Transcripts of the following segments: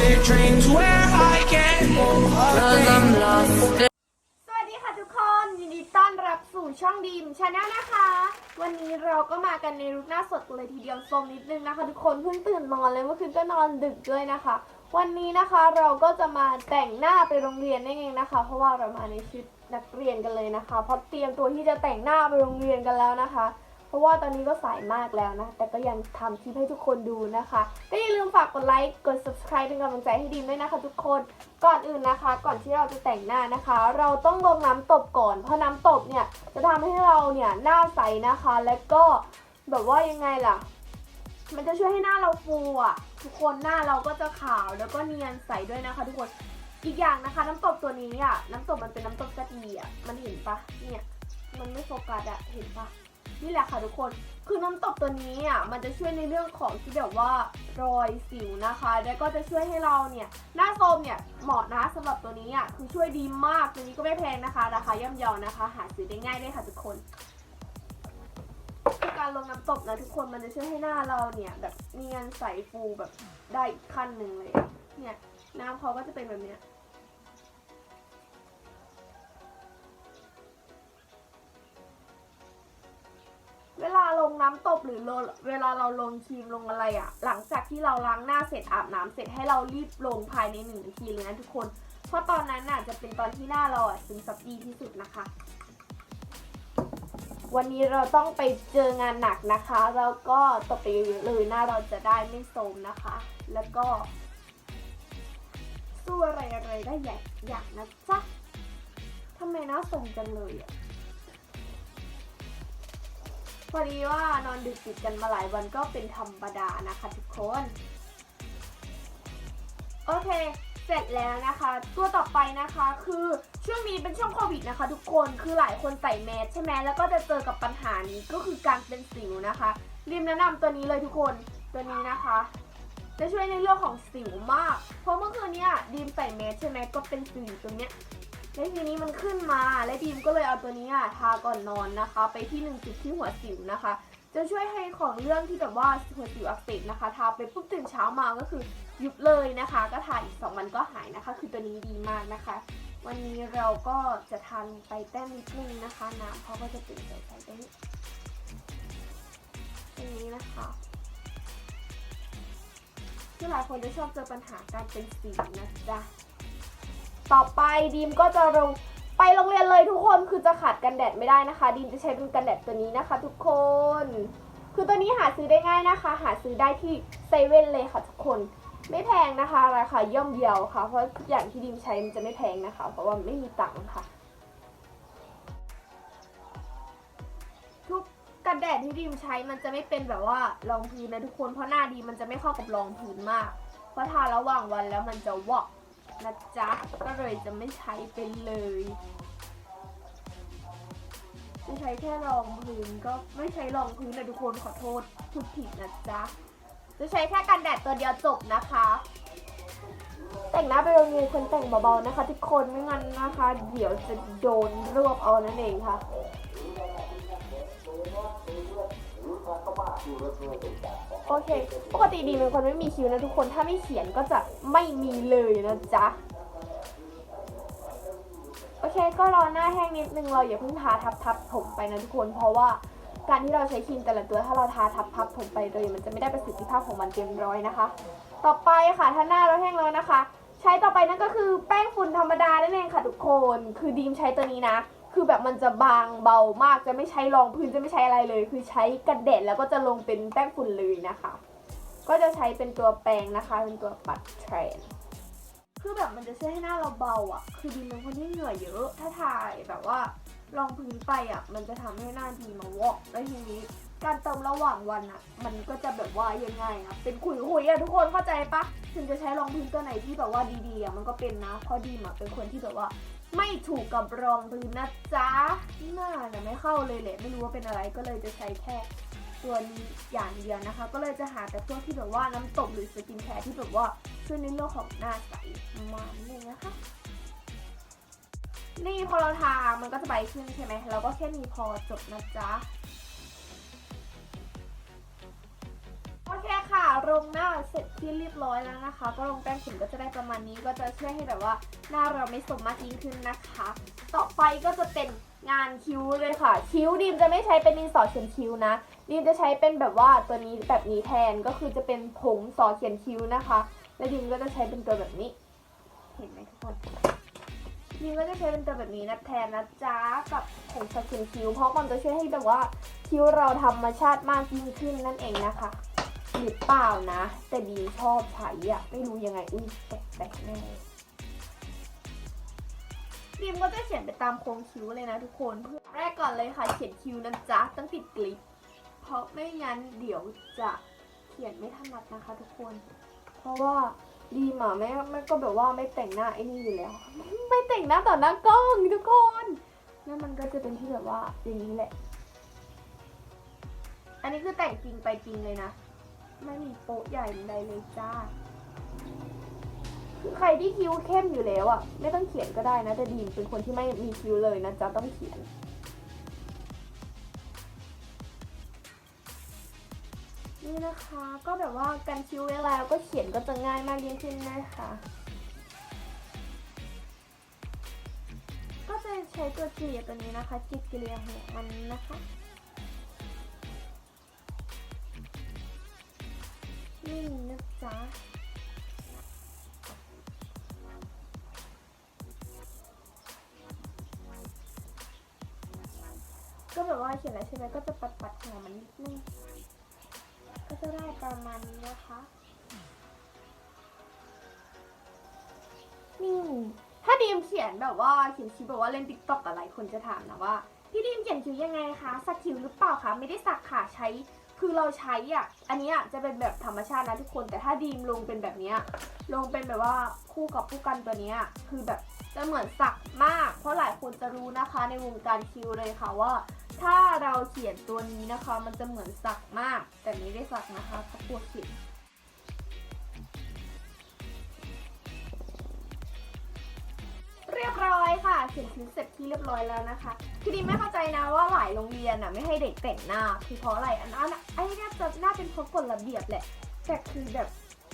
lucid dreams where I can move Cause I'm lost สวัสดีค่ะทุกคนยินดีต้อนรับสู่ช่องดีมชาแนลนะคะ วันนี้เราก็มากันในรุกหน้าสดกันเลยทีเดียวโซมนิดนึงนะคะ ทุกคนเพิ่งตื่นนอนเลยเมื่อคืนก็นอนดึกด้วยนะคะ วันนี้นะคะเราก็จะมาแต่งหน้าไปโรงเรียนนั่นเองนะคะ เพราะว่าเรามาในชุดนักเรียนกันเลยนะคะเพราะเตรียมตัวที่จะแต่งหน้าไปโรงเรียนกันแล้วนะคะ เพราะว่าตอนนี้ก็สายมากแล้วนะ แต่ก็ยังทำคลิปให้ทุกคนดูนะคะก็อย่าลืมฝากกดไลค์ กด subscribe เป็นกำลังใจให้ดีมด้วยนะคะ ทุกคน ก่อนอื่นนะคะ ก่อนที่เราจะแต่งหน้านะคะ เราต้องลงน้ำตบก่อน เพราะน้ำตบเนี่ยจะทำให้เราเนี่ยหน้าใสนะคะ และก็แบบว่ายังไงล่ะ มันจะช่วยให้หน้าเราฟูอะทุกคนหน้าเราก็จะขาวแล้วก็เนียนใสด้วยนะคะ ทุกคนอีกอย่างนะคะ น้ำตบตัวนี้อะน้ำตบมันเป็นน้ำตบกะทิอะมันเห็นปะเนี่ยมันไม่โฟกัสอะเห็นปะ นี่แหละค่ะทุกคน คือน้ำตบตัวนี้อะมันจะช่วยในเรื่องของที่แบบว่ารอยสิวนะคะ แล้วก็จะช่วยให้เราเนี่ยหน้าโทมเนี่ยเหมาะนะสำหรับตัวนี้อะคือช่วยดีมากตัวนี้ก็ไม่แพงนะคะราคาย่อมเยานะคะ หาซื้อได้ง่ายด้วยค่ะทุกคนคือการลงน้ำตบนะทุกคนมันจะช่วยให้หน้าเราเนี่ยแบบเนียนใสฟูแบบได้อีกขั้นหนึ่งเลยเนี่ยน้ำเขาก็จะเป็นแบบเนี้ยางน้ำตบหรือลงเวลาเราลงครีมลงอะไรอะ่ะ หลังจากที่เราล้างหน้าเสร็จอาบน้ำเสร็จให้เรารีบลงภายในหนึ่งนาทีเลยนะทุกคน เพราะตอนนั้นน่ะจะเป็นตอนที่หน้าเราอะซึมซับดีที่สุดนะคะ วันนี้เราต้องไปเจองานหนักนะคะ แล้วก็ตบไปเยอะๆเลยหน้าเราจะได้ไม่โทรมนะคะ แล้วก็ สู้อะไรอะไรได้ใหญ่อย่างนะจ๊ะทำไมหน้าสมจังเลยอะ พอดีว่านอนดึกติดกันมาหลายวันก็เป็นธรรมดานะคะทุกคน โอเค เสร็จแล้วนะคะ ตัวต่อไปนะคะคือช่วงนี้เป็นช่วงโควิดนะคะ ทุกคนคือหลายคนใส่แมสใช่ไหมแล้วก็จะเจอกับปัญหานี้ก็คือการเป็นสิวนะคะรีมแนะนำตัวนี้เลยทุกคนตัวนี้นะคะ จะช่วยในเรื่องของสิวมาก เพราะเมื่อคืนเนี้ยดีมใส่แมสใช่ไหมก็เป็นสิวตรงเนี้ย แล้วทีนี้มันขึ้นมาและดีมก็เลยเอาตัวนี้อะทาก่อนนอนนะคะ ไปที่หนึ่งจุดที่หัวสิวนะคะ จะช่วยให้ของเรื่องที่แบบว่าหัวสิวอักเสบนะคะ ทาไปปุ๊บตื่นเช้ามาก็คือยุบเลยนะคะ ก็ทาอีกสองวันก็หายนะคะ คือตัวนี้ดีมากนะคะ วันนี้เราก็จะทานไปแต้มนิดนึงนะคะน้ำเขาก็จะเป็นใสๆตรงนี้ตรงนี้นะคะที่หลายคนจะชอบเจอปัญหาการเป็นสิวนะจ๊ะ ต่อไปดีมก็จะลงไปโรงเรียนเลยทุกคนคือจะขาดกันแดดไม่ได้นะคะ ดีมจะใช้เป็นกันแดดตัวนี้นะคะ ทุกคน คือตัวนี้หาซื้อได้ง่ายนะคะ หาซื้อได้ที่เซเว่นเลยค่ะทุกคน ไม่แพงนะคะราคาย่อมเยาค่ะ เพราะทุกอย่างที่ดีมใช้มันจะไม่แพงนะคะ เพราะว่าไม่มีตังค์ค่ะ ทุกกันแดดที่ดีมใช้มันจะไม่เป็นแบบว่ารองพื้นนะทุกคนเพราะหน้าดีมันจะไม่เข้ากับรองพื้นมาก เพราะทาระหว่างวันแล้วมันจะวอก นะจ๊ะ ก็เลยจะไม่ใช้ไปเลย จะใช้แค่รองพื้นก็ไม่ใช้รองพื้นนะทุกคนขอโทษพูดผิดนะจ๊ะ จะใช้แค่กันแดดตัวเดียวจบนะคะ แต่งหน้าไปโรงเรียนคนแต่งเบาๆนะคะ ทุกคนไม่งั้นนะคะ เดี๋ยวจะโดนรวบเอานั่นเองค่ะ โอเค ปกติดีเป็นคนไม่มีคิ้วนะทุกคน ถ้าไม่เขียนก็จะไม่มีเลยนะจ๊ะ โอเค ก็รอหน้าแห้งนิดนึงเราอย่าเพิ่งทาทับทับผมไปนะทุกคน เพราะว่าการที่เราใช้ครีมแต่ละตัวถ้าเราทาทับทับผมไปเลยมันจะไม่ได้ประสิทธิภาพของมันเต็มร้อยนะคะ ต่อไปค่ะ ถ้าหน้าเราแห้งแล้วนะคะ ใช้ต่อไปนั่นก็คือแป้งฝุ่นธรรมดานั่นเองค่ะทุกคน คือดีมใช้ตัวนี้นะ คือแบบมันจะบางเบามากจะไม่ใช้รองพื้นจะไม่ใช้อะไรเลย คือใช้กันแดดแล้วก็จะลงเป็นแป้งฝุ่นเลยนะคะ ก็จะใช้เป็นตัวแปรงนะคะ เป็นตัวปัดเทรนคือแบบมันจะช่วยให้หน้าเราเบาอะ คือดีเป็นคนที่เหงื่อเยอะ ถ้าถ่ายแบบว่ารองพื้นไปอะ มันจะทำให้หน้าดีมาวอกแล้วทีนี้การเติมระหว่างวันอะ มันก็จะแบบว่ายังไงอะ เป็นขุยๆอะทุกคนเข้าใจปะ ถึงจะใช้รองพื้นตัวไหนที่แบบว่าดีๆอะ มันก็เป็นนะ เพราะดีมอะเป็นคนที่แบบว่า ไม่ถูกกับรองพื้นนะจ๊ะหน้าเนี่ยไม่เข้าเลยแหละไม่รู้ว่าเป็นอะไรก็เลยจะใช้แค่ตัวนี้อย่างเดียวนะคะ ก็เลยจะหาแต่พวกที่แบบว่าน้ำตกหรือสกินแคร์ที่แบบว่าช่วยในเรื่องของหน้าใสมาเนี่ยนะคะนี่พอเราทามันก็จะใบขึ้นใช่ไหมเราก็แค่นี้พอจบนะจ๊ะ งหน้าเสร็จที่เรียบร้อยแล้วนะคะ ก็ลงแป้งฝุ่นก็จะได้ประมาณนี้ก็จะช่วยให้แบบว่าหน้าเราไม่สมมากยิ่งขึ้นนะคะ ต่อไปก็จะเป็นงานคิ้วเลยค่ะ คิ้วดีมจะไม่ใช้เป็นดินสอเขียนคิ้วนะดีมจะใช้เป็นแบบว่าตัวนี้แบบนี้แทนก็คือจะเป็นผงสอเขียนคิ้วนะคะ และดีมก็จะใช้เป็นตัวแบบนี้ เห็นไหมทุกคนดีมก็จะใช้เป็นตัวแบบนี้นะแทนนะจ๊ะกับผงสอเขียนคิ้ว เพราะมันจะช่วยให้แบบว่าคิ้วเราธรรมชาติมากยิ่งขึ้นนั่นเองนะคะ หรือเปล่านะ แต่ดีชอบใช้อะไม่รู้ยังไง อุ้ยแปลกๆแน่ดีมก็จะเขียนไปตามโค้งคิ้วเลยนะทุกคนเพื่อแรกก่อนเลยค่ะ เขียนคิ้วนะจ๊ะต้องติดกลิปเพราะไม่งั้นเดี๋ยวจะเขียนไม่ถนัดนะคะทุกคน เพราะว่าดีมอะแม่แม่ก็แบบว่าไม่แต่งหน้าไอ้นี่อยู่แล้ว ไม่แต่งหน้าต่อหน้ากล้องทุกคนนั่นมันก็จะเป็นที่แบบว่าอย่างนี้แหละ อันนี้คือแต่งจริงไปจริงเลยนะ ไม่มีโป๊ะใหญ่ใดเลยจ้า คือใครที่คิ้วเข้มอยู่แล้วอะไม่ต้องเขียนก็ได้นะแต่ดีมเป็นคนที่ไม่มีคิ้วเลยนะจ๊ะต้องเขียนนี่นะคะก็แบบว่ากันคิ้วเวลาก็เขียนก็จะง่ายมากยิ่งขึ้นนะคะก็จะใช้ตัวเกลี่ยตัวนี้นะคะจิกเกลี่ยหัวมันนะคะ นี่นะจ๊ะก็แบบว่าเขียนอะไรใช่ไหมก็จะปัดปัดๆหัวมันนิดนึงก็จะได้ประมาณนี้นะคะนี่ถ้าดีมเขียนแบบว่าเขียนคิ้วแบบว่าเล่นติ๊กต็อกอะไรคนจะถามนะว่า พี่ดีมเขียนคิ้วยังไงคะ สักคิ้วหรือเปล่าคะ ไม่ได้สักค่ะ ใช้ คือเราใช้อะ อันนี้ยจะเป็นแบบธรรมชาตินะทุกคน แต่ถ้าดีมลงเป็นแบบเนี้ยลงเป็นแบบว่าคู่กับผู้กันตัวเนี้ยคือแบบจะเหมือนสักมาก เพราะหลายคนจะรู้นะคะในวงการคิวเลยค่ะว่า ถ้าเราเขียนตัวนี้นะคะ มันจะเหมือนสักมาก แต่นี่ได้สักนะคะเพราปวดเขียน เรียบร้อยค่ะเขียนคิ้วเสร็จที่เรียบร้อยแล้วนะคะคือดีไม่เข้าใจนะว่าหลายโรงเรียนอะไม่ให้เด็กแต่งหน้าคือเพราะอะไรอันนั้นไอ้เนี่ยจะน่าเป็นเพราะกฎระเบียบแหละแต่คือแบบ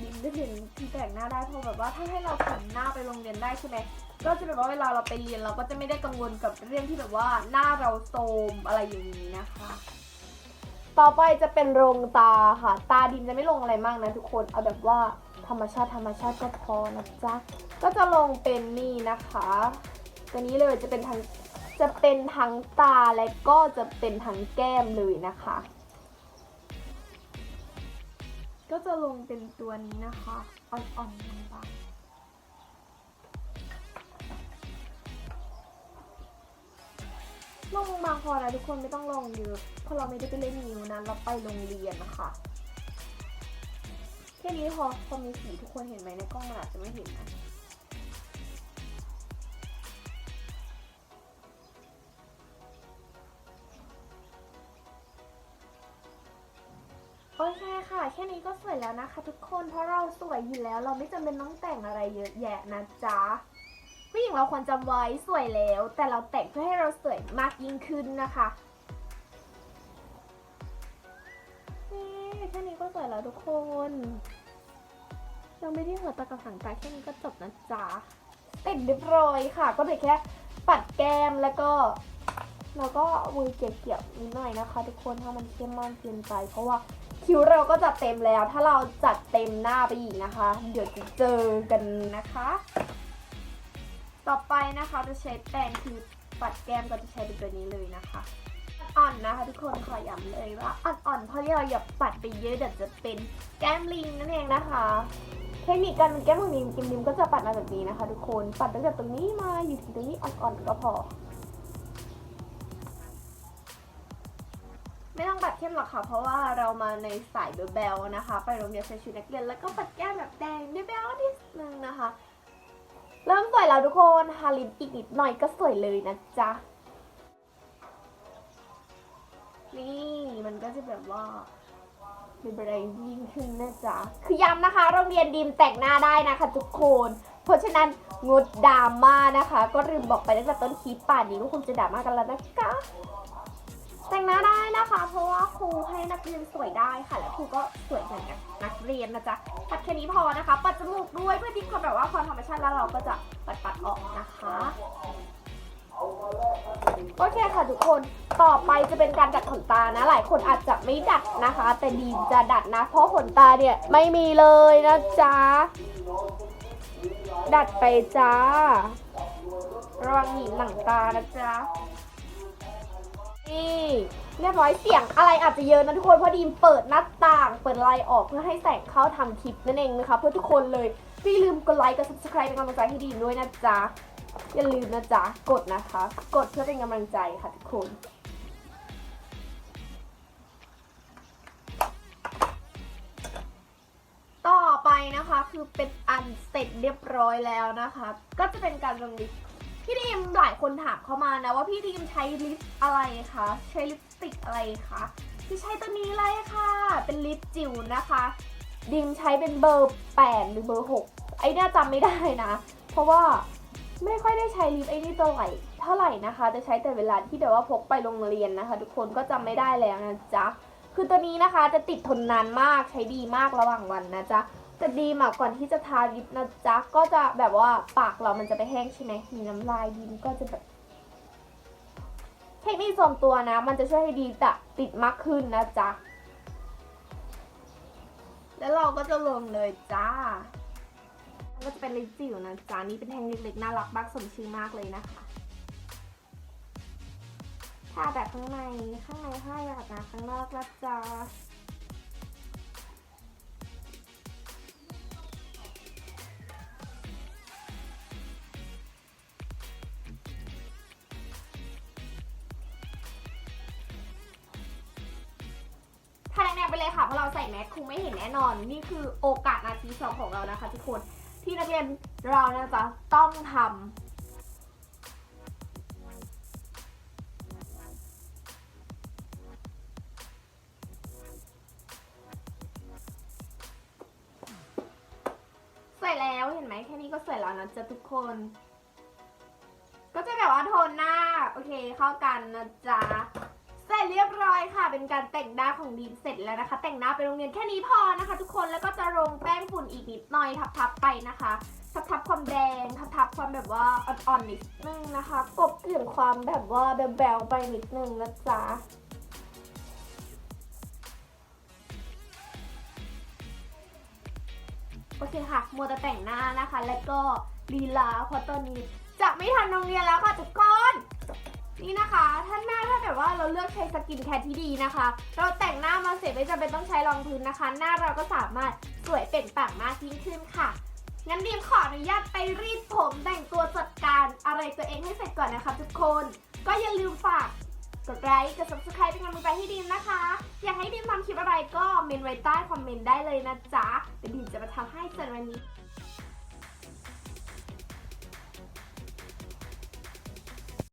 ดิมได้เห็นที่แต่งหน้าได้เพราะแบบว่าถ้าให้เราแต่งหน้าไปโรงเรียนได้ใช่ไหมก็จะแบบว่าเวลาเราไปเรียนเราก็จะไม่ได้กังวลกับเรื่องที่แบบว่าหน้าเราโทรมอะไรอย่างนี้นะคะ ต่อไปจะเป็นโรงตาค่ะ ตาดินจะไม่ลงอะไรมากนะทุกคนเอาแบบว่าธรรมชาติธรรมชาติก็พอนะจ๊ะ ก็จะลงเป็นนี่นะคะ ตัวนี้เลยจะเป็นทั้งจะเป็นทั้งตาและก็จะเป็นทั้งแก้มเลยนะคะ ก็จะลงเป็นตัวนี้นะคะอ่อนๆบางๆลงบาพอนะทุกคนไม่ต้องลงเยอะเพราะเราไม่ได้ไปเล่นนิ้วนะเราไปโรงเรียนนะคะแค่นี้พอพอมีสีทุกคนเห็นไหมในกล้องมันอาจจะไม่เห็นนะ โอเคค่ะ แค่นี้ก็สวยแล้วนะคะ ทุกคน เพราะเราสวยอยู่แล้ว เราไม่จำเป็นต้องแต่งอะไรเยอะแยะนะจ๊ะผู้หญิงเราควรจำไว้สวยแล้ว แต่เราแต่งเพื่อให้เราสวยมากยิ่งขึ้นนะคะนี่แค่นี้ก็สวยแล้วทุกคนยังไม่ได้หัวตะกับหางตาแค่นี้ก็จบนะจ๊ะเสร็จเรียบร้อยค่ะ ก็เลยแค่ปัดแก้มแล้วก็แล้วก็เอามือเกี่ยวๆนิดหน่อยนะคะ ทุกคนถ้ามันเข้มมากเกินไปเพราะว่า คิ้วเราก็จะเต็มแล้ว ถ้าเราจัดเต็มหน้าไปอีกนะคะ เดี๋ยวจะเจอกันนะคะ ต่อไปนะคะจะใช้แปรงคือปัดแก้มก็จะใช้เป็นตัวนี้เลยนะคะอ่อนนะคะทุกคนขอย้ำเลยว่าอ่อนๆเพราะเราอย่าปัดไปเยอะเดี๋ยวจะเป็นแก้มลิงนั่นเองนะคะ เทคนิคการเป็นแก้มลิงกิมลิมก็จะปัดมาแบบนี้นะคะ ทุกคนปัดตั้งแต่ตรงนี้มาอยู่ถึงตรงนี้อ่อนๆก็พอ เข้มหรอกค่ะ เพราะว่าเรามาในสายเบลๆนะคะ ไปโรงเรียนใส่ชุดนักเรียนแล้วก็ปัดแก้มแบบแดงเบลๆนิดนึงนะคะ เริ่มสวยแล้วทุกคนทาลิปอีกนิดหน่อยก็สวยเลยนะจ๊ะ นี่มันก็จะแบบว่าเป็นอะไรยิ่งขึ้นนะจ๊ะ คือย้ำนะคะ โรงเรียนดีมแต่งหน้าได้นะคะทุกคน เพราะฉะนั้นงดดราม่านะคะ ก็ลืมบอกไปตั้งแต่ต้นคลิปป่านนี้ก็คงจะดราม่ากันแล้วนะคะ แต่งหน้าได้นะคะ เพราะว่าครูให้นักเรียนสวยได้ค่ะ และครูก็สวยเหมือนกันนักเรียนนะจ๊ะตัดแค่นี้พอนะคะ ปัดจมูกด้วยเพื่อที่ความแบบว่าความธรรมชาติแล้วเราก็จะปัดปัดๆออกนะคะโอเคค่ะทุกคนต่อไปจะเป็นการดัดขนตานะ หลายคนอาจจะไม่ดัดนะคะ แต่ดีมจะดัดนะ เพราะขนตาเนี่ยไม่มีเลยนะจ๊ะดัดไปจ้าระวังหนีบหนังตานะจ๊ะ นี่เรียบร้อยเสียงอะไรอาจจะเยอะนะทุกคนเพราะดีมเปิดหน้าต่าง เปิดไลน์ออกเพื่อให้แสงเข้าทำคลิปนั่นเองนะคะเพื่อทุกคนเลยพี่ลืมกดไลค์กด subscribe เป็นกำลังใจให้ดีมด้วยนะจ๊ะอย่าลืมนะจ๊ะกดนะคะ กดเพื่อเป็นกำลังใจค่ะทุกคนต่อไปนะคะคือเป็นอันเสร็จเรียบร้อยแล้วนะคะ ก็จะเป็นการลงลิป พี่ดีมหลายคนถามเข้ามานะว่าพี่ดีมใช้ลิปอะไรคะใช้ลิปสติกอะไรคะที่ใช้ตัวนี้เลยค่ะ เป็นลิปจิ๋วนะคะดีมใช้เป็นเบอร์8หรือเบอร์6ไอ้เนี่ยจำไม่ได้นะ เพราะว่าไม่ค่อยได้ใช้ลิปไอ้นี่ตัวไหร่เท่าไหร่นะคะ จะใช้แต่เวลาที่แบบว่าพกไปโรงเรียนนะคะ ทุกคนก็จำไม่ได้แล้วนะจ๊ะคือตัวนี้นะคะจะติดทนนานมากใช้ดีมากระหว่างวันนะจ๊ะ แต่ดีมากก่อนที่จะทาลิปนะจ๊ะก็จะแบบว่าปากเรามันจะไปแห้งใช่ไหมมีน้ำลายดีมก็จะแบบเทคนิคส่วนตัวนะ มันจะช่วยให้ดีตะติดมากขึ้นนะจ๊ะ แล้วเราก็จะลงเลยจ้า มันก็จะเป็นลิปจิ๋วนะจ๊ะ นี่เป็นแท่งเล็กๆน่ารักมากสมชื่อมากเลยนะคะทาแบบข้างใน ข้างในให้แบบนะข้างนอกนะจ๊ะ แรงๆไปเลยค่ะ เพราะเราใส่แมสคงไม่เห็นแน่นอน นี่คือโอกาสนาทีสองของเรานะคะ ทุกคน ที่นักเรียนเรานะจ๊ะต้องทำสวยแล้วเห็นไหมแค่นี้ก็สวยแล้วนะจ๊ะทุกคน ก็จะแบบว่าโทนหน้า โอเคเข้ากันนะจ๊ะ เรียบร้อยค่ะ เป็นการแต่งหน้าของดีมเสร็จแล้วนะคะ แต่งหน้าไปโรงเรียนแค่นี้พอนะคะ ทุกคนแล้วก็จะลงแป้งฝุ่นอีกนิดหน่อยทับๆไปนะคะทับๆความแดงทับๆความแบบว่าอ่อนๆนิดนึงนะคะ กบเกลื่อนความแบบว่าแบวๆไปนิดนึงนะจ๊ะโอเคค่ะ มัวแต่แต่งหน้านะคะ แล้วก็ลีลาเพราะตอนนี้จะไม่ทันโรงเรียนแล้วค่ะทุกคน นี่นะคะถ้าหน้าถ้าแบบว่าเราเลือกใช้สกินแคร์ที่ดีนะคะ เราแต่งหน้ามาเสร็จไม่จำเป็นต้องใช้รองพื้นนะคะ หน้าเราก็สามารถสวยเปล่งปลั่งมากยิ่งขึ้นค่ะงั้นดีมขออนุญาตไปรีดผมแต่งตัวจัดการอะไรตัวเองให้เสร็จก่อนนะคะทุกคน ก็อย่าลืมฝากกดไลค์กด subscribe เป็นกำลังใจให้ดีมนะคะ อยากให้ดีมทำคลิปอะไรก็เมนไว้ใต้คอมเมนต์ได้เลยนะจ๊ะเดี๋ยวดีมจะมาทำให้ส่วนวันนี้